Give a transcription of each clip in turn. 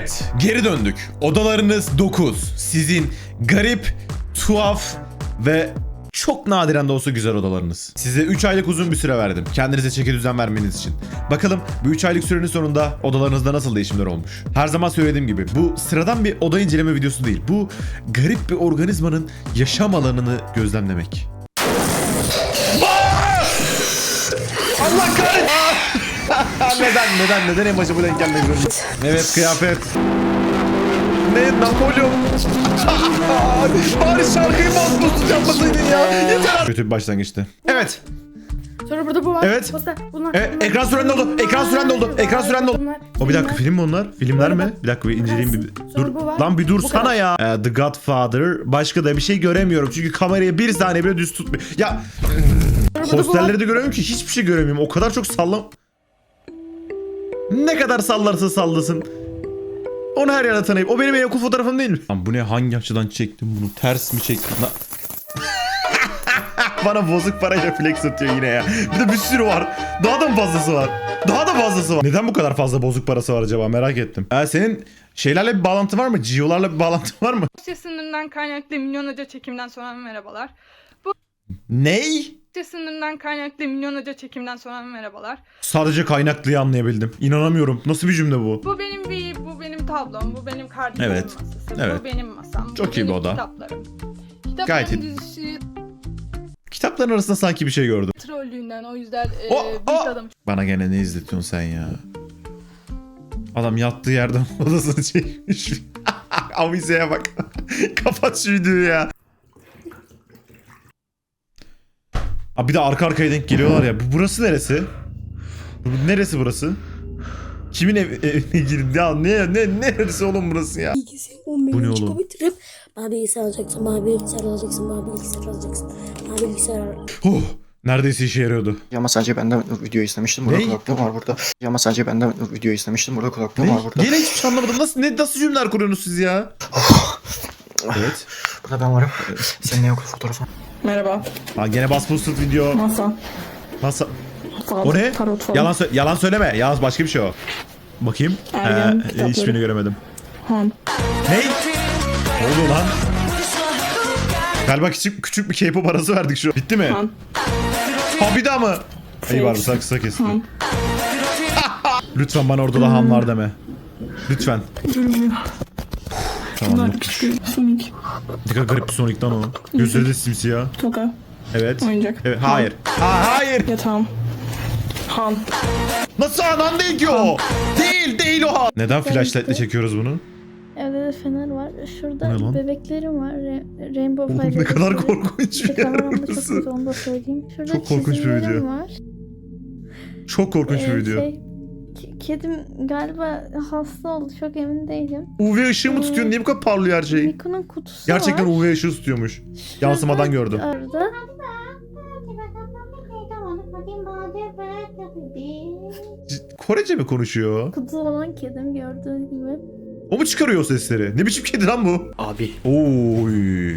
Evet, geri döndük. Odalarınız 9. Sizin garip, tuhaf ve çok nadiren de olsa güzel odalarınız. Size 3 aylık uzun bir süre verdim. Kendinize çeki düzen vermeniz için. Bakalım bu 3 aylık sürenin sonunda odalarınızda nasıl değişimler olmuş. Her zaman söylediğim gibi bu sıradan bir oda inceleme videosu değil. Bu garip bir organizmanın yaşam alanını gözlemlemek. Allah kahretsin! Neden neden neden en başa bu denk gelmek zorunda? Evet kıyafet. Ne Napolyon? Bari şarkıyı bozmuşsun yapmasaydın ya. Yeter artık. Kötü bir başlangıçtı. Evet. Sonra burada bu var. Evet. Posta, bunlar, E, bunlar. ekran süren doldu. Ekran süren doldu. Ekran süren doldu. Bunlar, O bir dakika film mi onlar? Filmler mi? Bir dakika bir inceleyeyim bir. Dur. Lan bir dur Bu sana kadar. ya. Ee, The Godfather. Başka da bir şey göremiyorum. Çünkü kamerayı bir saniye bile düz tutmuyor. Ya Sonra burada bu var. posterleri de göremiyorum ki hiçbir şey göremiyorum. O kadar çok sallam... Ne kadar sallarsa sallasın. Onu her yerde tanıyıp. O benim en yakın fotoğrafım değil mi? Lan bu ne? Hangi açıdan çektim bunu? Ters mi çektim? Na- Bana bozuk parayla flex atıyor yine ya. Bir de bir sürü var. Daha da mı fazlası var? Daha da fazlası var. Neden bu kadar fazla bozuk parası var acaba merak ettim. Ee, senin şeylerle bir bağlantı var mı? Geo'larla bir bağlantı var mı? Dosya sınırından kaynaklı milyonlarca çekimden sonra merhabalar. Ney? Dosya sınırından kaynaklı milyonlarca çekimden sonra merhabalar. Sadece kaynaklıyı anlayabildim. İnanamıyorum. Nasıl bir cümle bu? Bu benim bir, bu benim tablom, bu benim kardeşimin Evet, masası, evet. bu benim masam, Çok bu iyi bir oda. kitaplarım. Kitapların Gayet dizisi Kitapların arasında sanki bir şey gördüm. trollüğünden o yüzden e, O- büyük o- adam Bana gene ne izletiyorsun sen ya? Adam yattığı yerden odasını çekmiş. Avizeye bak. Kapat şu videoyu ya. Abi bir de arka arkaya denk geliyorlar ya. Bu burası neresi? Neresi burası? Kimin ev, evine girdi? Ya ne ne neresi oğlum burası ya? Bilgisayar Bu ne 11. oğlum? çıkıp bitirip bana bilgisayar alacaksın, bana bilgisayar alacaksın, bana bilgisayar alacaksın, bana bilgisayar al- Oh, neredeyse işe yarıyordu. Ama sadece ben de video izlemiştim. Burada Ne? kulaklığım var burada. Ama sadece ben de video izlemiştim. Burada kulaklığım Ne? var burada. Yine hiçbir şey anlamadım. Nasıl ne nasıl cümleler kuruyorsunuz siz ya? evet. Burada ben varım. Senin ne okul fotoğrafın? Merhaba. Ha gene bas boosted video. Masa. Fal, O ne? Tarot falan. Yalan, sö- yalan söyleme. Yalnız başka bir şey o. Bakayım. Ergen Ee, kitapları. hiçbirini göremedim. Han. Ne? Ne oldu lan? Galiba küçük, küçük bir K-pop arası verdik şu. Bitti mi? Han. Ha bir daha mı? İyi var bu kısa kesti. Lütfen bana orada da ham var deme. Lütfen. Tamam. Bunlar küçük. Sonic. Ne kadar garip bir Sonic'tan o. Gözleri de simsiyah. Toka. Evet. Oyuncak. Evet. Hayır. Ha, hayır. Yatağım. Han. Nasıl anan değil ki o? Değil değil o. Neden flashlight'le çekiyoruz bunu? Evde de fener var. Ne Şurada lan? bebeklerim var. Re- Rainbow Oğlum ne kadar bebekleri. korkunç bir yer da çok burası. kötü onu da söyleyeyim. Şurada Çok korkunç bir çizimlerim video. Var. Çok korkunç bir Ee, video. Şey, kedim galiba hasta oldu. Çok emin değilim. UV ışığı mı tutuyor? Niye bu kadar parlıyor her şey? Miko'nun kutusu Gerçekten var. UV ışığı tutuyormuş. Şurada Yansımadan gördüm. Orada. Korece mi konuşuyor? Kutu olan kedim gördüğün gibi. O mu çıkarıyor o sesleri? Ne biçim kedi lan bu? Abi. Oy.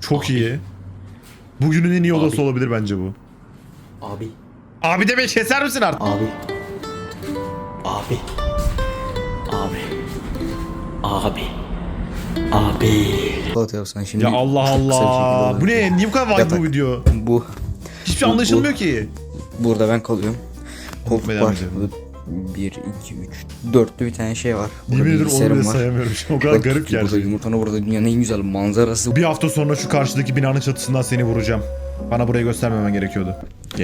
Çok iyi. Bugünün en iyi odası Abi. olabilir bence bu. Abi. Abi demeyi keser misin artık? Abi. Abi. Abi. Abi. Abi. Atıyorsan şimdi. Ya Allah Allah. Bu ne? Niye bu kadar vibe bu video? Bu. Hiçbir şey Bu- anlaşılmıyor ki. Burada ben kalıyorum. Koltuk var. üzerinde. 1, 2, 3. Dörtlü bir tane şey var. Burada Yemin ederim onu bile var. sayamıyorum. O kadar Bak, garip Burada gerçekten. yumurtanı burada dünyanın en güzel manzarası. Bir hafta sonra şu karşıdaki binanın çatısından seni vuracağım. Bana burayı göstermemen gerekiyordu.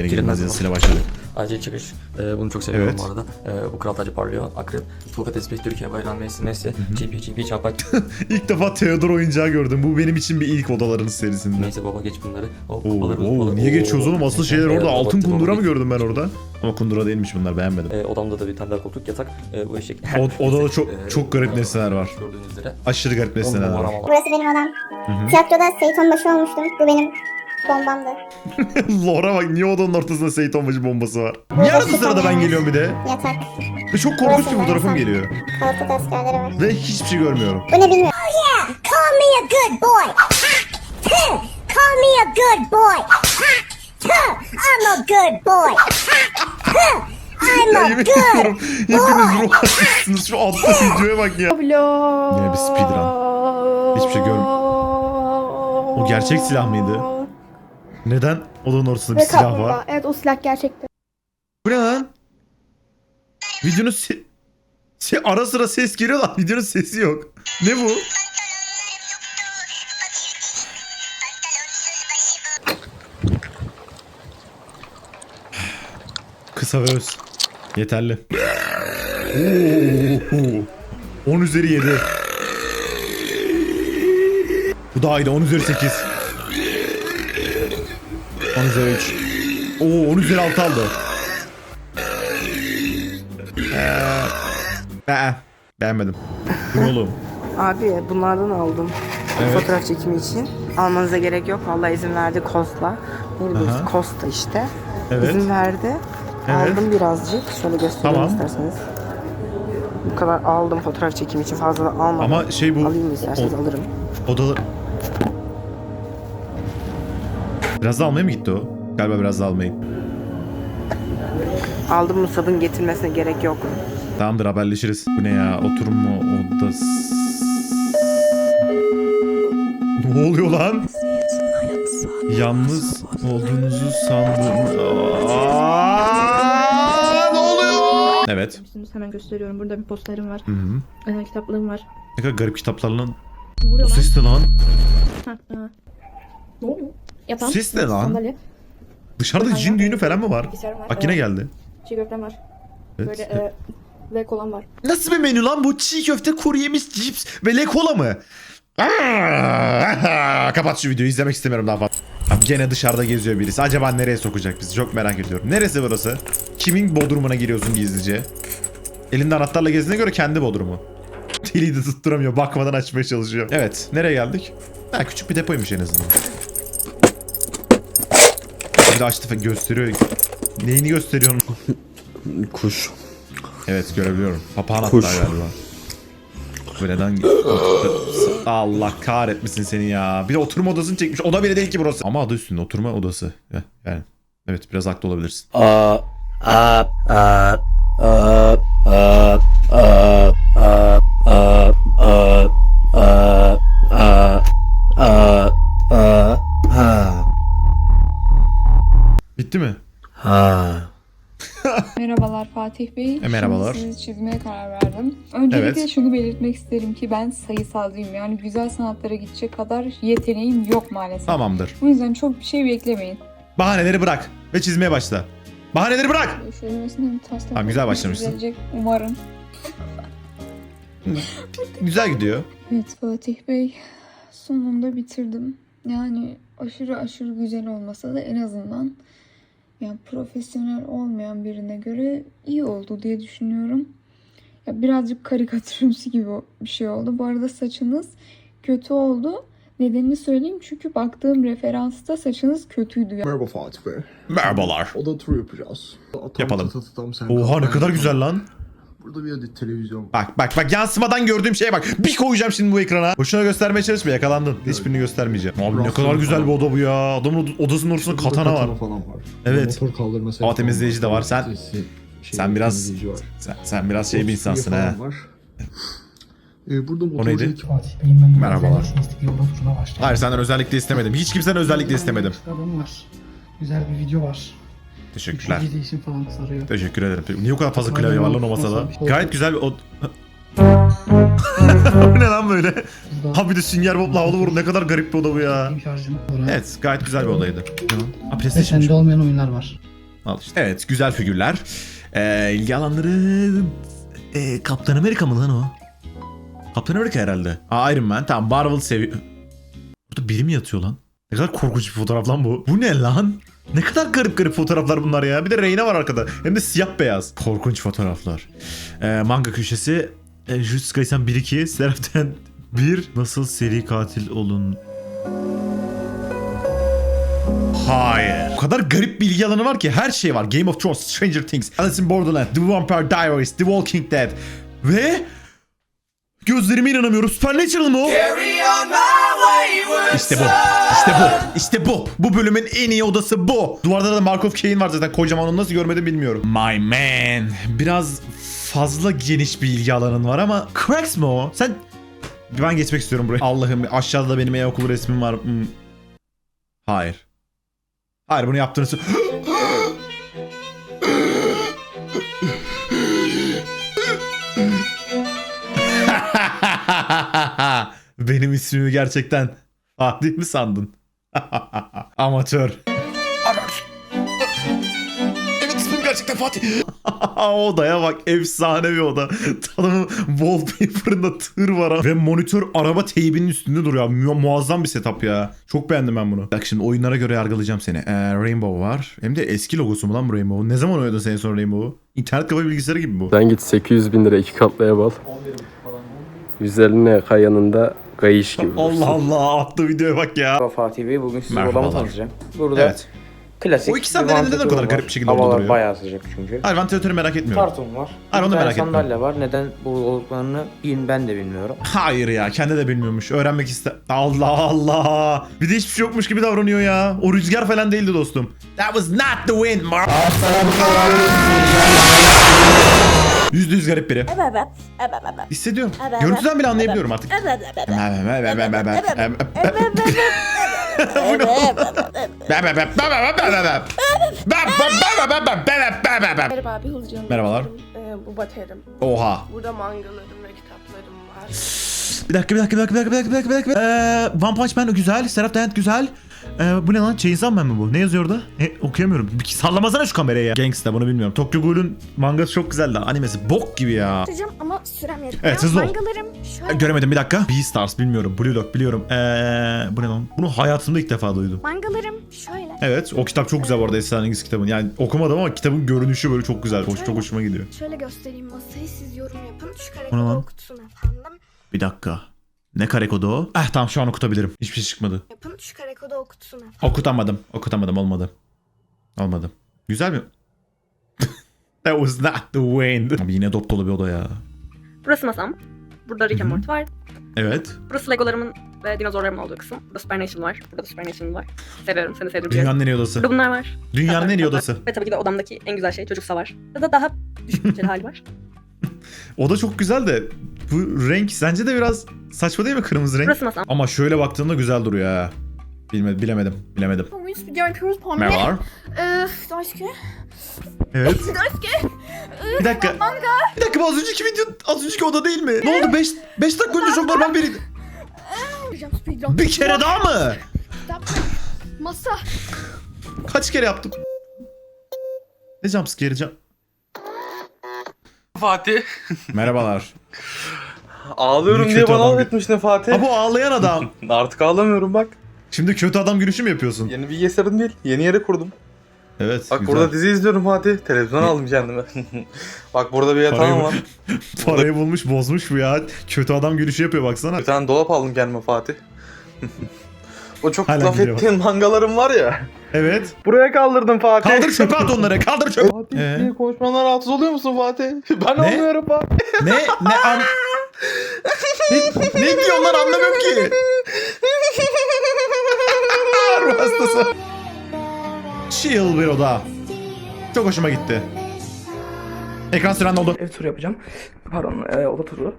Girmez hadi. yazısıyla başladık. Acil çıkış. Ee, bunu çok seviyorum Evet. bu arada. Ee, bu kral tacı parlıyor. Akrep. Tulka tespih Türkiye bayrağı Messi Messi. GP GP çapak. İlk defa Theodor oyuncağı gördüm. Bu benim için bir ilk odaların serisinde. Neyse baba geç bunları. Hop, Oo, kupaları, oo, kupaları. niye geçiyoruz oğlum? Asıl şeyler orada. Altın kundura mı gördüm ben orada? Ama kundura değilmiş bunlar beğenmedim. Ee, odamda da bir tane daha koltuk yatak. Ee, bu eşek. O- odada çok- Ee, çok garip bunlar nesneler var. Gördüğünüz üzere. Aşırı garip nesneler var. Burası benim odam. Tiyatroda Seyton başı olmuştum. Bu benim bombamdı. Laura bak niye odanın ortasında Seyton başı bombası var? Niye arada sırada ben geliyorum bir de? Yatak. Ve çok korkunç bir fotoğrafım geliyor. Kalıpta askerleri var. Ve hiçbir şey görmüyorum. Bu ne bilmiyorum. Call me a good boy. Call me a good boy. I'm a good boy. ya yemin ediyorum hepiniz ruh hastasınız. Şu altta videoya bak ya. Yine bir speedrun. Hiçbir şey görm- O gerçek silah mıydı? Neden odanın ortasında bir Ve silah kaplumbağa. var? Evet o silah gerçekten. Bu ne lan? Videonun se- se- ara sıra ses geliyor lan videonun sesi yok. Ne bu? Kısa ve öz. Yeterli. Oo. 10 üzeri 7. Bu daha iyi de 10 üzeri 8. 10 üzeri 3. Oo 10 üzeri 6 aldı. Ee, beğenmedim. Bu ne oğlum? Abi bunlardan aldım. Evet. Fotoğraf çekimi için. Almanıza gerek yok. Vallahi izin verdi Kost'la. Neydi Aha. bu? Costa işte. Evet. İzin verdi. Evet. Aldım birazcık. Şöyle göstereyim Tamam. isterseniz. Bu kadar aldım fotoğraf çekimi için. Fazla da almadım. Ama şey bu Alayım isterseniz o- alırım. odalar... Biraz da almaya mı gitti o? Galiba biraz da almayın. Aldım Musab'ın getirmesine gerek yok. Tamamdır haberleşiriz. Bu ne ya? Oturma odası. Ne oluyor lan? Yalnız olduğunuzu sandım. Aa, ne oluyor? Evet. Şimdi hemen gösteriyorum. Burada bir posterim var. Hı -hı. Ee, kitaplığım var. Ne kadar garip kitaplar lan. Ne oluyor lan? ses ne lan? Ha, ha. Ne oluyor? Yatağım. Ses ne lan? Sandalye. Dışarıda cin düğünü falan mı var? Bilgisayarım var. Bak yine geldi. Çiğ köftem var. Evet. Böyle e, ve kolam var. Nasıl bir menü lan bu? Çiğ köfte, kuru yemiş, cips ve le kola mı? Aa, Kapat şu videoyu izlemek istemiyorum daha fazla. Abi gene dışarıda geziyor birisi. Acaba nereye sokacak bizi? Çok merak ediyorum. Neresi burası? Kimin bodrumuna giriyorsun gizlice? Elinde anahtarla gezdiğine göre kendi bodrumu. Deliği de tutturamıyor. Bakmadan açmaya çalışıyor. Evet. Nereye geldik? Ha küçük bir depoymuş en azından. Bir de açtı gösteriyor. Neyini gösteriyorsun? Kuş. Evet görebiliyorum. Papağan hatta Kuş. galiba. Bu neden... Allah kahretmesin seni ya. Bir de oturma odasını çekmiş. Oda bile değil ki burası. Ama adı üstünde oturma odası. Yani evet biraz haklı olabilirsin. Aa, aa, aa, aa, aa, Bitti mi? ha. Merhabalar Fatih Bey. E, merhabalar. Şimdi sizi çizmeye karar verdim. Öncelikle Evet. şunu belirtmek isterim ki ben sayısalcıyım. Yani güzel sanatlara gidecek kadar yeteneğim yok maalesef. Tamamdır. Bu yüzden çok bir şey beklemeyin. Bahaneleri bırak ve çizmeye başla. Bahaneleri bırak. Tamam, güzel başlamışsın. düzelecek umarım. Güzel gidiyor. Evet Fatih Bey. Sonunda bitirdim. Yani aşırı aşırı güzel olmasa da en azından yani profesyonel olmayan birine göre iyi oldu diye düşünüyorum. Ya birazcık karikatürümsü gibi bir şey oldu. Bu arada saçınız kötü oldu. Nedenini söyleyeyim çünkü baktığım referansta saçınız kötüydü. Merhaba Fatih Bey. Merhabalar. Oda turu yapacağız. Atam Yapalım. tata tatam sen Oha ne kadar güzel lan. Burada bir adet televizyon. Bak bak bak yansımadan gördüğüm şeye bak. Bir koyacağım şimdi bu ekrana. Boşuna göstermeye çalışma yakalandın. Hiçbirini göstermeyeceğim. Abi ne kadar güzel bir oda bu ya. Adamın od- odasının ortasında Burada katana var. falan var. Evet. Motor kaldırma Hava temizleyici de var. Sen- Sesi, sen biraz- temizleyici var. Sen, sen biraz şey bir insansın falan ha. Var. Ee, burada motorcu neydi? ekip Merhabalar. Hayır senden özellikle istemedim. Hiç kimseden özellikle istemedim. var. Güzel bir video var. Teşekkürler. Üçüncü değişim falan sarıyor. Teşekkür ederim. Niye o kadar fazla klavye var lan o masada? Gayet güzel bir od... bu ne lan böyle? Ha bir de sünger bobla havalı vurun. Ne kadar garip bir oda bu ya. Evet gayet güzel bir odaydı. Ha PlayStation. sende olmayan oyunlar var. Al işte. Evet güzel figürler. Ee, ilgi alanları... Ee, Kaptan Amerika mı lan o? Kaptan Amerika herhalde. Aa, Iron Man tamam Marvel seviyor. Burada biri mi yatıyor lan? Ne kadar korkunç bir fotoğraf lan bu. Bu ne lan? Ne kadar garip garip fotoğraflar bunlar ya. Bir de Reyna var arkada. Hem de siyah beyaz. Korkunç fotoğraflar. Ee, manga köşesi. E, Jutsu Kaisen 1-2. Seraften 1. Nasıl seri katil olun Hayır. O kadar garip bir ilgi alanı var ki her şey var. Game of Thrones, Stranger Things, Alice in Borderland, The Vampire Diaries, The Walking Dead ve Gözlerime inanamıyorum. Supernatural mı o? İşte bu. İşte bu. İşte bu. Bu bölümün en iyi odası bu. Duvarda da Mark of Cain var zaten. Kocaman onu nasıl görmedim bilmiyorum. My man. Biraz fazla geniş bir ilgi alanın var ama Cracks mı o? Sen ben geçmek istiyorum buraya. Allah'ım aşağıda da benim e-okulu resmim var. Hmm. Hayır. Hayır bunu yaptığını sö- Benim ismimi gerçekten Fatih mi sandın? Amatör. Evet ismim gerçekten Fatih. Odaya bak efsane bir oda. Tanımın wallpaper'ında tır var ha. ve monitör araba teybinin üstünde duruyor. Mu- muazzam bir setup ya. Çok beğendim ben bunu. Bak şimdi oyunlara göre yargılayacağım seni. Ee, Rainbow var. Hem de eski logosu mu lan bu Rainbow? Ne zaman oynadın sen son Rainbow'u? İnternet kafa bilgisayarı gibi bu. Sen git 800 bin lira iki katlı ev al. 150 NK yanında kayış gibi. Allah Allah attı videoya bak ya. Fatih Bey bugün size Merhabalar. odamı tanıtacağım. Burada Evet. klasik O iki sandalye neden o kadar garip bir şekilde Havalar duruyor? bayağı sıcak çünkü. Hayır vantilatörü merak etmiyorum. Karton var. Hayır, bir onu tane merak etmiyorum. sandalye var. Neden bu olduklarını bil- ben de bilmiyorum. Hayır ya kendi de bilmiyormuş. Öğrenmek iste... Allah Allah. Bir de hiçbir şey yokmuş gibi davranıyor ya. O rüzgar falan değildi dostum. That was not the wind Mark. Yüzde yüz garip biri. Hissediyorum. Görüntüden bile anlayabiliyorum artık. Merhaba abi Hılcım. Merhabalar. Ee, bu baterim. Oha. Burada mangalarım ve kitaplarım var. Bir dakika bir dakika bir dakika bir dakika bir dakika bir dakika. Bir dakika. Ee, One Punch Man güzel. Serap Dayant güzel. Ee, bu ne lan? Chainsaw Man mi bu? Ne yazıyor orada? E, okuyamıyorum. Bir sallamasana şu kamerayı ya. Gangsta bunu bilmiyorum. Tokyo Ghoul'un mangası çok güzeldi. Animesi bok gibi ya. Hocam ama sürem yetmiyor. Evet, hızlı ol. Mangalarım şöyle. Ee, Göremedim bir dakika. Beastars bilmiyorum. Blue Lock biliyorum. Ee, bu ne lan? Bunu hayatımda ilk defa duydum. Mangalarım şöyle. Evet o kitap çok güzel bu arada Esra İngiliz kitabın. Yani okumadım ama kitabın görünüşü böyle çok güzel. Hoş, çok hoşuma gidiyor. Şöyle göstereyim masayı siz yorum yapın. Şu lan? okutsun efendim. Bir dakika. Ne kare kodu o? Eh tamam şu an okutabilirim. Hiçbir şey çıkmadı. Yapın şu karekodu okutsun efendim. Okutamadım. Okutamadım. Olmadı. Olmadı. Güzel mi? That was not the wind. Abi yine dop dolu bir oda ya. Burası masam. Burada Rick and. Morty var. Evet. Burası Legolarımın ve dinozorlarımın olduğu kısım. Burada Supernation var. Burada da Supernation var. Seviyorum. Seni sevdim. Dünyanın en iyi odası. Burada bunlar var. Dünyanın en iyi odası. Ve tabii ki de odamdaki en güzel şey çocuksa var. Burada daha düşük bütçeli hali var. Oda çok güzel de bu renk sence de biraz saçma değil mi kırmızı renk? Burası masam. Ama şöyle baktığında güzel duruyor ha. Bilmedim, bilemedim, bilemedim. Merhabalar. Öf, başka. Evet. Bir dakika. Bir dakika bu az önceki video az önceki oda değil mi? Ne oldu? 5 5 dakika önce çok normal speedrun. Bir kere daha mı? Masa. Kaç kere yaptım? Ne jumpscare jump? Fatih. Merhabalar. Ağlıyorum diye bana anlatmıştın Fatih. Ha bu ağlayan adam. Artık ağlamıyorum bak. Şimdi kötü adam gülüşü mü yapıyorsun? Yeni bilgisayarım değil. Yeni yere kurdum. Evet. Bak güzel. burada dizi izliyorum Fatih. Televizyon aldım kendime. bak burada bir yatağım var. Parayı bulmuş bozmuş bu ya. Kötü adam gülüşü yapıyor baksana. Bir tane dolap aldım kendime Fatih. O çok Hala laf gidiyor. ettiğin mangalarım var ya. Evet. Buraya kaldırdım Fatih. Kaldır çöpe at onları. Kaldır çöpe. Fatih Ee? konuşmandan rahatsız oluyor musun Fatih? Ben Ne? olmuyorum Fatih. Ne? Ne an... ne, ne diyorlar anlamıyorum ki. Ruh hastası. Chill bir oda. Çok hoşuma gitti. Ekran süren oldu. Ev turu yapacağım. Pardon, e, oda turu.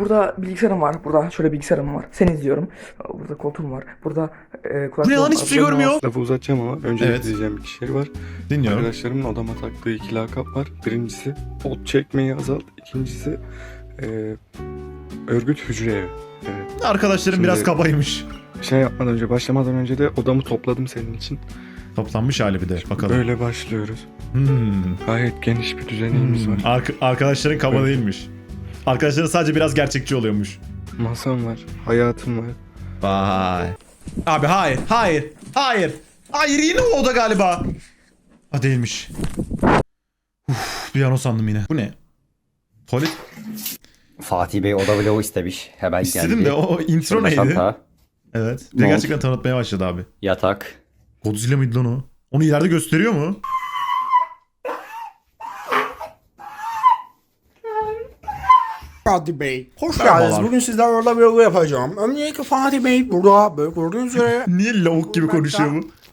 Burada bilgisayarım var. Burada şöyle bilgisayarım var. Seni izliyorum. Burada koltuğum var. Burada e, Bu ne lan hiçbir şey görmüyor. Lafı uzatacağım ama önce Evet. diyeceğim bir şey var. Dinliyorum. Arkadaşlarımın odama taktığı iki lakap var. Birincisi ot çekmeyi azalt. İkincisi e, örgüt hücre evi. Evet. Arkadaşlarım Şimdi- biraz kabaymış. Şey yapmadan önce başlamadan önce de odamı topladım senin için. Toplanmış hali bir de bakalım. Böyle başlıyoruz. Hmm. Gayet geniş bir düzenimiz Hmm. var. Ark- arkadaşların kaba Evet. değilmiş. Arkadaşların sadece biraz gerçekçi oluyormuş. Masam var. Hayatım var. Vay. Abi hayır, hayır, hayır. Hayır yine o oda galiba. Ha değilmiş. Uf, bir an o sandım yine. Bu ne? Tuvalet Fatih Bey oda vlogu istemiş. Hemen istedim de o intro neydi? Evet. Bir de Ne oldu? gerçekten tanıtmaya başladı abi. Yatak. Godzilla mıydı lan o? Onu ileride gösteriyor mu? Fatih Bey. Hoş Merhabalar. geldiniz. Bugün sizlerle orada bir video yapacağım. Öncelikle Fatih Bey burada böyle gördüğünüz üzere Niye lavuk gibi konuşuyor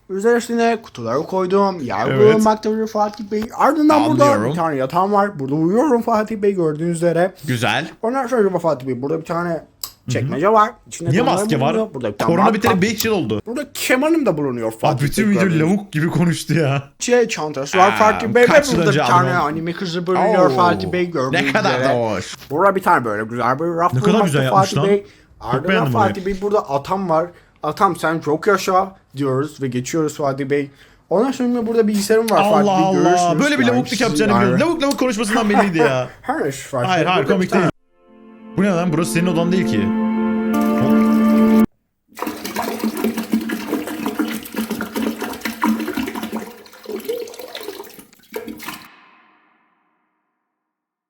bu? üzerine kutuları koydum. Yer Evet. bulunmaktadır Fatih Bey. Ardından burada Anlıyorum. bir tane yatağım var. Burada uyuyorum Fatih Bey gördüğünüz üzere. Güzel. Ondan sonra Fatih Bey burada bir tane çekmece var. İçinde Niye dolarım maske var? bulunuyor. Burada bir tane Korona biteli 5 yıl oldu. Burada kemanım da bulunuyor Abi Fatih bütün video gördüğünüz lavuk gibi konuştu ya. şey çantası var Aa, Fatih Bey ve kaç burada bir tane aldın? anime kızı bulunuyor Oo, Fatih Bey gördüğünüz Ne kadar üzere. da hoş. Burada bir tane böyle güzel bir raf Ne kadar bulunmakta güzel yapmış Fatih lan. Bey. Ardından beğendim Fatih Bey burada atam var. Atam sen çok yaşa diyoruz ve geçiyoruz Fatih Bey. Ondan sonra burada bilgisayarım var Fatih Allah Bey Allah. görürsünüz. Böyle bir Yani lavukluk siz- yapacağını biliyordum. Lavuk lavuk konuşmasından belliydi ya. Her iş Fatih Hayır Bey. hayır Burada komik bir tane değil. Bu ne lan? Burası senin odan değil ki.